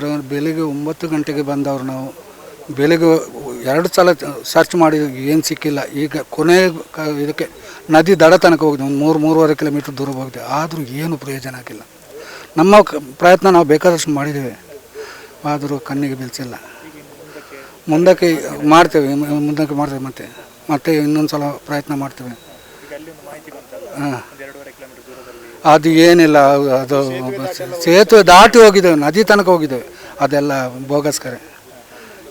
Sir ಬೆಳಿಗ್ಗೆ ಒಂಬತ್ತು ಗಂಟೆಗೆ ಬಂದವ್ರು ನಾವು. ಬೆಳಿಗ್ಗೆ ಎರಡು ಸಲ ಸರ್ಚ್ ಮಾಡಿದ್ವಿ ಏನು ಸಿಕ್ಕಿಲ್ಲ. ಈಗ ಕೊನೆ ಕ- ಇದಕ್ಕೆ ನದಿ ದಡ ತನಕ ಹೋಗಿದೆ ಒಂದು ಮೂರು ಮೂರುವರೆ ಕಿಲೋಮೀಟ್ರ್ ದೂರ ಹೋಗಿದೆ. ಆದರೂ ಏನು ಪ್ರಯೋಜನ ಆಗಿಲ್ಲ. ನಮ್ಮ ಪ್ರಯತ್ನ ನಾವು ಬೇಕಾದಷ್ಟು ಮಾಡಿದ್ದೇವೆ. ಆದರೂ ಕಣ್ಣಿಗೆ ಬೀಳ್ಸಿಲ್ಲ. ಮುಂದಕ್ಕೆ ಮಾಡ್ತೇವೆ ಮುಂದಕ್ಕೆ ಮಾಡ್ತೇವೆ ಮತ್ತೆ. ಮತ್ತೆ ಇನ್ನೊಂದು ಸಲ ಪ್ರಯತ್ನ ಮಾಡ್ತೇವೆ. ಹಾಂ. ಅದು ಏನಿಲ್ಲ, ಅದು- ಸೇತುವೆ ದಾಟಿ ಹೋಗಿದ್ದೇವೆ, ನದಿ ತನಕ ಹೋಗಿದ್ದೇವೆ. ಅದೆಲ್ಲ ಬೋಗಸ್ಕರ.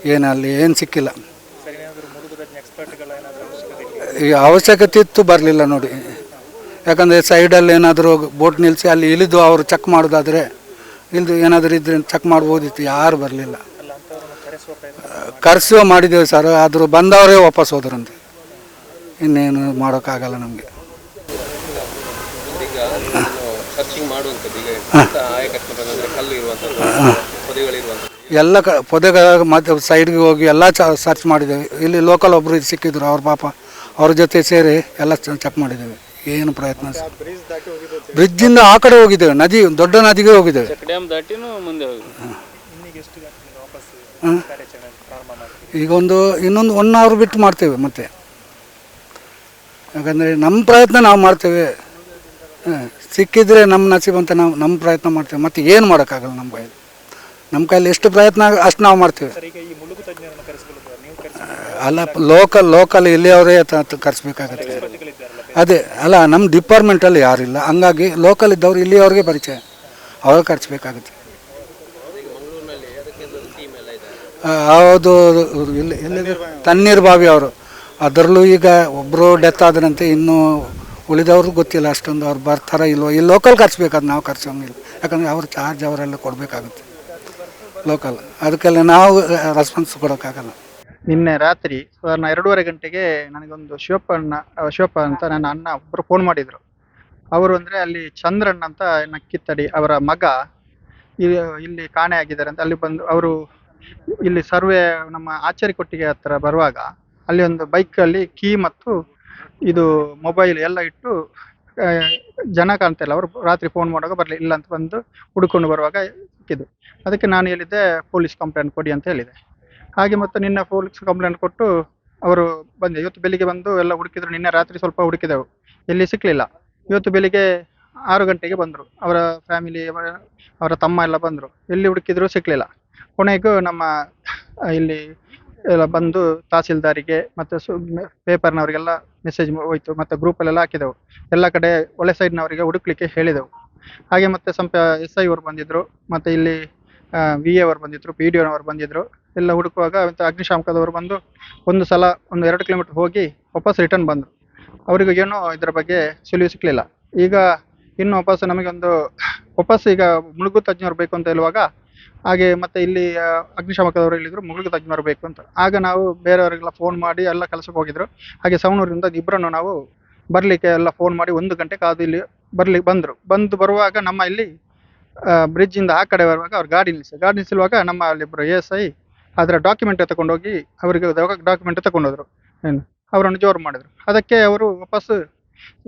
ಏನಲ್ಲಿ ಏನು ಸಿಕ್ಕಿಲ್ಲ. ಈ ಅವಶ್ಯಕತೆ ಇತ್ತು ಬರಲಿಲ್ಲ ನೋಡಿ. ಯಾಕಂದರೆ ಸೈಡಲ್ಲಿ ಏನಾದರೂ ಬೋಟ್ ನಿಲ್ಲಿಸಿ ಅಲ್ಲಿ ಇಳಿದು ಅವರು ಚೆಕ್ ಮಾಡೋದಾದರೆ ಇಳಿದು ಏನಾದರೂ ಇದ್ರೆ ಚೆಕ್ ಮಾಡ್ಬೋದಿತ್ತು ಯಾರು ಬರಲಿಲ್ಲ. ಕರೆಸುವ ಮಾಡಿದ್ದೇವೆ ಸರ್, ಆದರೂ ಬಂದವರೇ ವಾಪಸ್ ಹೋದ್ರಂತೆ. ಇನ್ನೇನು ಮಾಡೋಕ್ಕಾಗಲ್ಲ ನಮಗೆ. ಎಲ್ಲ ಕ ಪೊದೆಗಳ ಮತ್ತೆ ಸೈಡ್ಗೆ ಹೋಗಿ ಎಲ್ಲ ಚ ಸರ್ಚ್ ಮಾಡಿದ್ದೇವೆ. ಇಲ್ಲಿ ಲೋಕಲ್ ಒಬ್ಬರು ಸಿಕ್ಕಿದ್ರು ಅವ್ರ ಪಾಪ ಅವ್ರ ಜೊತೆ ಸೇರಿ ಎಲ್ಲ ಚೆಕ್ ಮಾಡಿದ್ದೇವೆ. ಏನು ಪ್ರಯತ್ನ ಬ್ರಿಡ್ಜಿಂದ ಆ ಕಡೆ ಹೋಗಿದ್ದೇವೆ ನದಿ ದೊಡ್ಡ ನದಿಗೆ ಹೋಗಿದ್ದೇವೆ. ಡ್ಯಾಮ್ ದಾಟಿನೂ ಮುಂದೆ ಹೋಗಿ ಹ್ಮ್. ಈಗ ಒಂದು ಇನ್ನೊಂದು ಒನ್ ಅವರ್ ಬಿಟ್ಟು ಮಾಡ್ತೇವೆ ಮತ್ತೆ. ಯಾಕಂದರೆ ನಮ್ಮ ಪ್ರಯತ್ನ ನಾವು ಮಾಡ್ತೇವೆ. ಸಿಕ್ಕಿದ್ರೆ ನಮ್ಮ ನಸೀಬ್ ಅಂತ ನಾವು ನಮ್ಮ ಪ್ರಯತ್ನ ಮಾಡ್ತೇವೆ. ಮತ್ತೆ ಏನು ಮಾಡೋಕ್ಕಾಗಲ್ಲ ನಮ್ಮ ಕೈಯಲ್ಲಿ ನಮ್ಮ ಕೈಯಲ್ಲಿ ಎಷ್ಟು ಪ್ರಯತ್ನ ಆಗ- ಅಷ್ಟು ನಾವು ಮಾಡ್ತೇವೆ. ಅಲ್ಲ ಲೋಕಲ್ ಲೋಕಲ್ ಇಲ್ಲಿಯವರೇ ಕರೆಸ್ಬೇಕಾಗತ್ತೆ. ಅದೇ ಅಲ್ಲ ನಮ್ಮ ಡಿಪಾರ್ಟ್ಮೆಂಟಲ್ಲಿ ಯಾರಿಲ್ಲ. ಹಂಗಾಗಿ ಲೋಕಲ್ ಇದ್ದವ್ರು ಇಲ್ಲಿಯವ್ರಿಗೆ ಪರಿಚಯ. ಅವ್ರಿಗೆ ಕರೆಸ್ಬೇಕಾಗತ್ತೆ. ಹೌದು ಇಲ್ಲಿ ತಣ್ಣೀರ್ ತಣ್ಣೀರು ಬಾವಿ ಅವರು. ಅದರಲ್ಲೂ ಈಗ ಒಬ್ಬರು ಡೆತ್ ಆದ್ರಂತೆ ಇನ್ನೂ ಉಳಿದವ್ರು ಗೊತ್ತಿಲ್ಲ ಅಷ್ಟೊಂದು ಅವ್ರು ಬರ್ತಾರ ಇಲ್ವೋ. ಇಲ್ಲಿ ಲೋಕಲ್ ಖರ್ಚಬೇಕಾದ್ರೆ ನಾವು ಖರ್ಚೋಂಗಿಲ್ಲ ಯಾಕಂದರೆ ಅವ್ರ ಚಾರ್ಜ್ ಅವರೆಲ್ಲ ಕೊಡಬೇಕಾಗುತ್ತೆ. ಲೋಕಲ್ ಅದಕ್ಕೆಲ್ಲ ನಾವು ರೆಸ್ಪಾನ್ಸ್ ಕೊಡೋಕ್ಕಾಗಲ್ಲ. ನಿನ್ನೆ ರಾತ್ರಿ ಸಾಧಾರಣ ಎರಡೂವರೆ ಗಂಟೆಗೆ ನನಗೊಂದು ಶಿವಪ್ಪ ಅಣ್ಣ ಶಿವಪ್ಪ ಅಂತ ನನ್ನ ಅಣ್ಣ ಒಬ್ಬರು ಫೋನ್ ಮಾಡಿದರು. ಅವರು ಅಂದರೆ ಅಲ್ಲಿ ಚಂದ್ರಣ್ಣ ಅಂತ ನಕ್ಕಿತ್ತಡಿ, ಅವರ ಮಗ. ಇಲ್ಲಿ ಇಲ್ಲಿ ಕಾಣೆ ಆಗಿದ್ದಾರೆ ಅಂತ. ಅಲ್ಲಿ ಬಂದು ಅವರು ಇಲ್ಲಿ ಸರ್ವೆ ನಮ್ಮ ಆಚಾರಿ ಕೊಟ್ಟಿಗೆ ಹತ್ರ ಬರುವಾಗ ಅಲ್ಲಿ ಒಂದು ಬೈಕಲ್ಲಿ ಕೀ ಮತ್ತು ಇದು ಮೊಬೈಲ್ ಎಲ್ಲ ಇಟ್ಟು ಜನ ಕಾಣ್ತಾ ಇಲ್ಲ ಅವರು ರಾತ್ರಿ ಫೋನ್ ಮಾಡುವಾಗ ಬರಲಿ, ಇಲ್ಲ ಅಂತ ಬಂದು ಹುಡುಕೊಂಡು ಬರುವಾಗ ಸಿಕ್ಕಿದ್ದು ಅದಕ್ಕೆ ನಾನು ಹೇಳಿದ್ದೆ ಪೊಲೀಸ್ ಕಂಪ್ಲೇಂಟ್ ಕೊಡಿ ಅಂತ ಹೇಳಿದೆ. ಹಾಗೆ ಮತ್ತೆ ನಿನ್ನೆ ಪೊಲೀಸ್ ಕಂಪ್ಲೇಂಟ್ ಕೊಟ್ಟು ಅವರು ಬಂದೆ. ಇವತ್ತು ಬೆಳಿಗ್ಗೆ ಬಂದು ಎಲ್ಲ ಹುಡುಕಿದ್ರು. ನಿನ್ನೆ ರಾತ್ರಿ ಸ್ವಲ್ಪ ಹುಡುಕಿದೆವು. ಎಲ್ಲಿ ಸಿಕ್ಕಲಿಲ್ಲ ಇವತ್ತು ಬೆಳಿಗ್ಗೆ ಆರು ಗಂಟೆಗೆ ಬಂದರು. ಅವರ ಫ್ಯಾಮಿಲಿ ಅವರ ತಮ್ಮ ಎಲ್ಲ ಬಂದರು. ಎಲ್ಲಿ ಹುಡುಕಿದ್ರು ಸಿಕ್ಕಲಿಲ್ಲ ಕೊನೆಗೂ ನಮ್ಮ ಇಲ್ಲಿ ಎಲ್ಲ ಬಂದು ತಹಸೀಲ್ದಾರಿಗೆ ಮತ್ತು ಸು, ಪೇಪರ್ನವರಿಗೆಲ್ಲ ಮೆಸೇಜ್ ಹೋಯ್ತು. ಮತ್ತು ಗ್ರೂಪಲ್ಲೆಲ್ಲ ಹಾಕಿದೆವು. ಎಲ್ಲ ಕಡೆ ಒಳ್ಳೆ ಸೈಡ್ನವರಿಗೆ ಹುಡುಕ್ಲಿಕ್ಕೆ ಹೇಳಿದೆವು. ಹಾಗೆ ಮತ್ತೆ ಸಂಪ ಎಸ್ ಐ ಅವರು ಬಂದಿದ್ದರು ಮತ್ತು ಇಲ್ಲಿ ವಿ ಎ ಅವರು ಬಂದಿದ್ದರು ಪಿ ಡಿ ಅವರು ಬಂದಿದ್ದರು ಎಲ್ಲ ಹುಡುಕುವಾಗ ಮತ್ತು ಅಗ್ನಿಶಾಮಕದವರು ಬಂದು ಒಂದು ಸಲ ಒಂದು ಎರಡು ಕಿಲೋಮೀಟರ್ ಹೋಗಿ ವಾಪಸ್ ರಿಟರ್ನ್ ಬಂದರು. ಅವರಿಗೂ ಏನೂ ಇದರ ಬಗ್ಗೆ ಸುಳಿವು ಸಿಕ್ಕಲಿಲ್ಲ ಈಗ ಇನ್ನು ವಾಪಸ್ ನಮಗೆ ಒಂದು ವಾಪಸ್ ಈಗ ಮುಳುಗು ತಜ್ಞರು ಬೇಕು ಅಂತ ಹೇಳುವಾಗ ಹಾಗೆ ಮತ್ತೆ ಇಲ್ಲಿ ಅಗ್ನಿಶಾಮಕದವರು ಹೇಳಿದ್ರು ಮುಳುಗು ತಜ್ಞರು ಬೇಕು ಅಂತ. ಆಗ ನಾವು ಬೇರೆಯವರಿಗೆಲ್ಲ ಫೋನ್ ಮಾಡಿ ಎಲ್ಲ ಕೆಲಸಕ್ಕೆ ಹೋಗಿದ್ರು. ಹಾಗೆ ಸವಣೂರಿಂದ ಇಬ್ಬರನ್ನು ನಾವು ಬರಲಿಕ್ಕೆ ಎಲ್ಲ ಫೋನ್ ಮಾಡಿ ಒಂದು ಗಂಟೆ ಕಾದು ಇಲ್ಲಿ ಬರ್ಲಿಕ್ಕೆ ಬಂದರು. ಬಂದು ಬರುವಾಗ ನಮ್ಮ ಇಲ್ಲಿ ಬ್ರಿಡ್ಜ್ ಇಂದ ಆ ಕಡೆ ಬರುವಾಗ ಅವ್ರು ಗಾಡಿ ನಿಲ್ಲಿಸಿ ಗಾಡಿ ನಿಲ್ಲಿಸುವಾಗ ನಮ್ಮ ಅಲ್ಲಿಬ್ಬರು ಎ ಎಸ್ ಐ ಅದರ ಡಾಕ್ಯುಮೆಂಟ್ ತಗೊಂಡೋಗಿ ಅವರಿಗೆ ಡಾಕ್ಯುಮೆಂಟ್ ತಗೊಂಡೋದ್ರು ಏನು? ಅವರನ್ನು ಜೋರು ಮಾಡಿದ್ರು. ಅದಕ್ಕೆ ಅವರು ವಾಪಸ್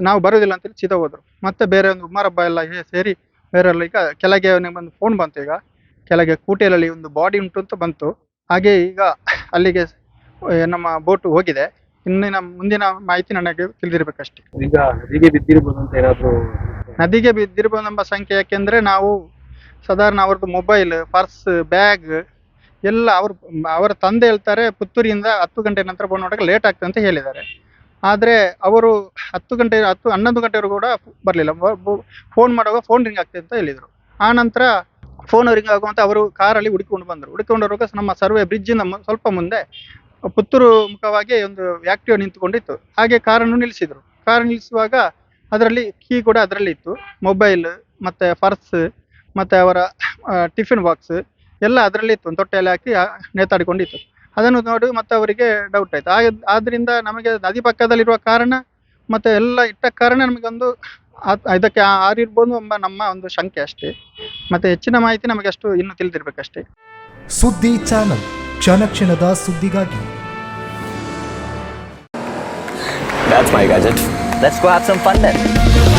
ನಾವು ಬರೋದಿಲ್ಲ ಅಂತೇಳಿ ಸೀದಾ ಹೋದ್ರು. ಮತ್ತೆ ಬೇರೆ ಒಂದು ಉಮಾರಬ್ಬ ಎಲ್ಲ ಸೇರಿ ಬೇರೆಲ್ಲ ಈಗ ಕೆಳಗೆ ಒಂದು ಫೋನ್ ಬಂತು ಈಗ. ಕೆಳಗೆ ಕೂಟೆಲಲ್ಲಿ ಒಂದು ಬಾಡಿ ಉಂಟು ಅಂತ ಬಂತು. ಹಾಗೆ ಈಗ ಅಲ್ಲಿಗೆ ನಮ್ಮ ಬೋಟ್ ಹೋಗಿದೆ. ಇನ್ನಿನ ಮುಂದಿನ ಮಾಹಿತಿ ನನಗೆ ತಿಳಿದಿರ್ಬೇಕಷ್ಟೇ. ಈಗ ನದಿಗೆ ಬಿದ್ದಿರ್ಬೋದು ಅಂತ ಏನಾದರೂ ನದಿಗೆ ಬಿದ್ದಿರಬಹುದೆಂಬ ಸಂಖ್ಯೆ ಯಾಕೆಂದ್ರೆ ನಾವು ಸಾಧಾರಣ ಅವ್ರದ್ದು ಮೊಬೈಲ್ ಪರ್ಸ್ ಬ್ಯಾಗ್ ಎಲ್ಲ ಅವ್ರ ಅವರ ತಂದೆ ಹೇಳ್ತಾರೆ ಪುತ್ತೂರಿಯಿಂದ ಹತ್ತು ಗಂಟೆ ನಂತರ ಬಂದು ಮಾಡೋಕೆ ಲೇಟ್ ಆಗ್ತದೆ ಅಂತ ಹೇಳಿದ್ದಾರೆ. ಆದರೆ ಅವರು ಹತ್ತು ಗಂಟೆ ಹತ್ತು ಹನ್ನೊಂದು ಗಂಟೆವರೆಗೂ ಕೂಡ ಬರಲಿಲ್ಲ. ಫೋನ್ ಮಾಡುವಾಗ ಫೋನ್ ರಿಂಗ್ ಆಗ್ತದೆ ಅಂತ ಹೇಳಿದರು. ಆ ನಂತರ ಫೋನ್ ರಿಂಗ್ ಆಗುವಂತ ಅವರು ಕಾರಲ್ಲಿ ಹುಡುಕಿಕೊಂಡು ಬಂದರು. ಹುಡುಕಿಕೊಂಡು ಬರುವಾಗ ನಮ್ಮ ಸರ್ವೆ ಬ್ರಿಡ್ಜ್ನ ಸ್ವಲ್ಪ ಮುಂದೆ ಪುತ್ತೂರು ಮುಖವಾಗಿ ಒಂದು ಆಕ್ಟಿವ್ ನಿಂತುಕೊಂಡಿತ್ತು. ಹಾಗೆ ಕಾರನ್ನು ನಿಲ್ಲಿಸಿದ್ರು. ಕಾರ್ ನಿಲ್ಲಿಸುವಾಗ ಅದರಲ್ಲಿ ಕೀ ಕೂಡ ಅದರಲ್ಲಿ ಇತ್ತು. ಮೊಬೈಲ್ ಮತ್ತೆ ಪರ್ಸ್ ಮತ್ತೆ ಅವರ ಟಿಫಿನ್ ಬಾಕ್ಸ್ ಎಲ್ಲ ಅದರಲ್ಲಿ ಇತ್ತು. ತೊಟ್ಟೆಯಲ್ಲಿ ಹಾಕಿ ನೇತಾಡಿಕೊಂಡಿತ್ತು. ಅದನ್ನು ನೋಡಿ ಮತ್ತೆ ಅವರಿಗೆ ಡೌಟ್ ಆಯ್ತು. ಆಗ ಆದ್ದರಿಂದ ನಮಗೆ ನದಿ ಪಕ್ಕದಲ್ಲಿರುವ ಕಾರಣ ಮತ್ತೆ ಎಲ್ಲ ಇಟ್ಟ ಕಾರಣ ನಮಗೊಂದು ಇದಕ್ಕೆ ಆರಿರ್ಬೋದು ಎಂಬ ನಮ್ಮ ಒಂದು ಶಂಕೆ ಅಷ್ಟೇ ಮತ್ತೆ ಹೆಚ್ಚಿನ ಮಾಹಿತಿ ನಮಗೆ ಅಷ್ಟು ಇನ್ನು ತಿಳಿದಿರ್ಬೇಕಷ್ಟೇ ಸುದ್ದಿ ಚಾನಲ್ ಕ್ಷಣ ಕ್ಷಣದ ಸುದ್ದಿಗಾಗಿ That's my gadget. Let's go have some fun then.